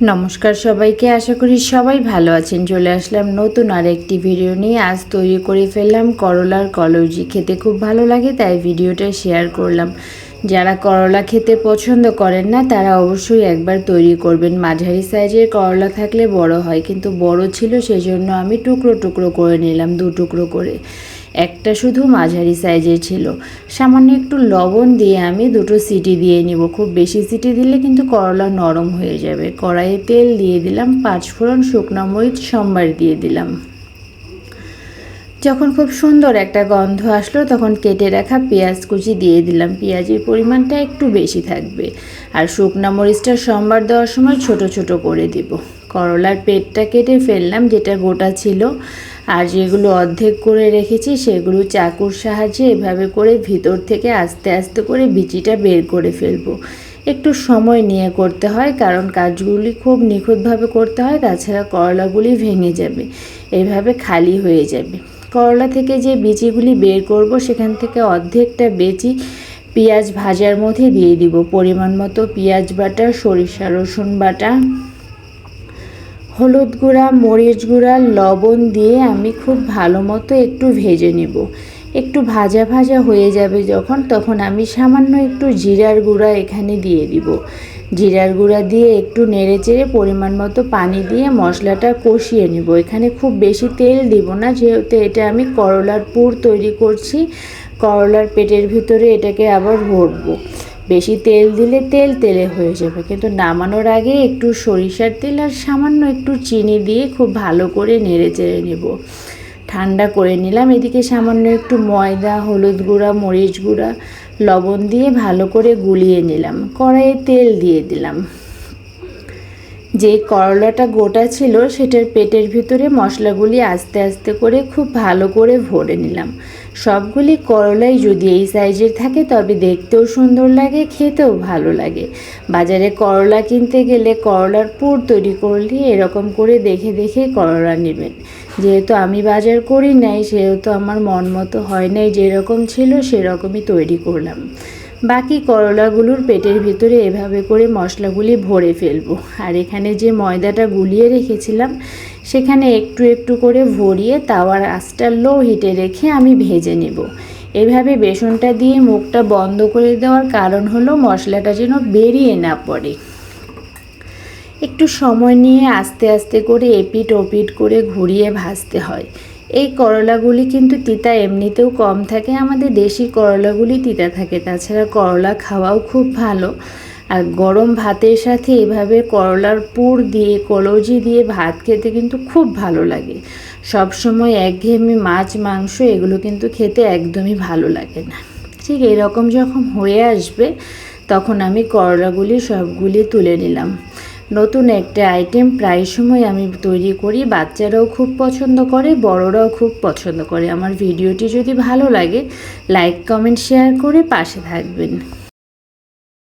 নমস্কার সবাইকে, আশা করি সবাই ভালো আছেন। চলে আসলাম নতুন আর একটি ভিডিও নিয়ে। আজ তৈরি করে ফেললাম করলার কলৌজি। খেতে খুব ভালো লাগে, তাই ভিডিওটা শেয়ার করলাম। যারা করলা খেতে পছন্দ করেন না, তারা অবশ্যই একবার তৈরি করবেন। মাঝারি সাইজের করলা থাকলে বড় হয়, কিন্তু বড় ছিল, সেজন্য আমি টুকরো টুকরো করে নিলাম, দু টুকরো করে। একটা শুধু মাঝারি সাইজের ছিল। সামান্য একটু লবণ দিয়ে আমি দুটো সিটি দিয়ে নিব। খুব বেশি সিটি দিলে কিন্তু করলা নরম হয়ে যাবে। কড়াইয়ে তেল দিয়ে দিলাম, পাঁচ ফোড়ন শুকনো মরিচ, সোমবার দিয়ে দিলাম। যখন খুব সুন্দর একটা গন্ধ আসলো, তখন কেটে রাখা পেঁয়াজ কুচি দিয়ে দিলাম। পেঁয়াজের পরিমাণটা একটু বেশি থাকবে। আর শুকনা মরিচটা সোমবার দেওয়ার সময় ছোট ছোট করে দিব। করলার পেটটা কেটে ফেললাম, যেটা গোটা ছিল। আর যেগুলো অর্ধেক করে রেখেছি, সেগুলো চাকুর সাহায্যে এভাবে করে ভিতর থেকে আস্তে আস্তে করে বিচিটা বের করে ফেলব। একটু সময় নিয়ে করতে হয়, কারণ কাজগুলি খুব নিখুঁতভাবে করতে হয়, তাছাড়া করলাগুলি ভেঙে যাবে, এভাবে খালি হয়ে যাবে। করলা থেকে যে বিচিগুলি বের করব, সেখান থেকে অর্ধেকটা বেচি পেঁয়াজ ভাজার মধ্যে দিয়ে দিব। পরিমাণ মতো পেঁয়াজ বাটা, সরিষা রসুন বাটা হলুদ গুঁড়া, মরিচ গুঁড়া, লবণ দিয়ে আমি খুব ভালো মতো একটু ভেজে নেব। একটু ভাজা ভাজা হয়ে যাবে যখন, তখন আমি সামান্য একটু জিরার গুঁড়া এখানে দিয়ে দিব। জিরার গুঁড়া দিয়ে একটু নেড়ে চেড়ে পরিমাণ মতো পানি দিয়ে মশলাটা কষিয়ে নেব। এখানে খুব বেশি তেল দিব না, যেহেতু এটা আমি করলার পুর তৈরি করছি। করলার পেটের ভিতরে এটাকে আবার ভরবো। বেশি তেল দিলে তেল তেলে হয়ে যাবে। কিন্তু নামানোর আগে একটু সরিষার তেল আর সামান্য একটু চিনি দিয়ে খুব ভালো করে নেড়ে চেড়ে নেব। ঠান্ডা করে নিলাম, এদিকে সামান্য একটু ময়দা, হলুদ গুঁড়া, মরিচ গুঁড়া, লবণ দিয়ে ভালো করে গুলিয়ে নিলাম। কড়াইয়ে তেল দিয়ে দিলাম। যে করলাটা গোটা ছিল সেটার পেটের ভিতরে মশলাগুলি আস্তে আস্তে করে খুব ভালো করে ভরে নিলাম। সবগুলি করলাই যদি এই সাইজের থাকে তবে দেখতেও সুন্দর লাগে, খেতেও ভালো লাগে। বাজারে করলা কিনতে গেলে করলার পুর তৈরি করলে এরকম করে দেখে দেখে করলা নেবেন। যেহেতু আমি বাজার করি নাই, সেহেতু আমার মন মতো হয় নাই, যেরকম ছিল সেরকমই তৈরি করলাম। বাকি করলাগুলোর পেটের ভিতরে এভাবে করে মশলাগুলি ভরে ফেলব। আর এখানে যে ময়দাটা গুলিয়ে রেখেছিলাম, সেখানে একটু একটু করে ভরিয়ে তাওয়ার আঁচটা লো হিটে রেখে আমি ভেজে নেব। এভাবে বেসনটা দিয়ে মুখটা বন্ধ করে দেওয়ার কারণ হলো মশলাটা যেন বেরিয়ে না পড়ে। একটু সময় নিয়ে আস্তে আস্তে করে এপিট ওপিট করে ঘুরিয়ে ভাজতে হয়। এই করলাগুলি কিন্তু তিতা এমনিতেও কম থাকে। আমাদের দেশি করলাগুলি তিতা থাকে। তাছাড়া করলা খাওয়াও খুব ভালো। আর গরম ভাতের সাথে এভাবে করলার পুর দিয়ে, কলজি দিয়ে ভাত খেতে কিন্তু খুব ভালো লাগে। সব সময় একঘেয়েমি মাছ, মাংস এগুলো কিন্তু খেতে একদমই ভালো লাগে না। ঠিক এরকম যখন হয়ে আসবে, তখন আমি করলাগুলি সবগুলি তুলে নিলাম। নতুন একটা আইটেম প্রায় সময় আমি তৈরি করি। বাচ্চারাও খুব পছন্দ করে, বড়রাও খুব পছন্দ করে। আমার ভিডিওটি যদি ভালো লাগে লাইক কমেন্ট শেয়ার করে পাশে থাকবেন।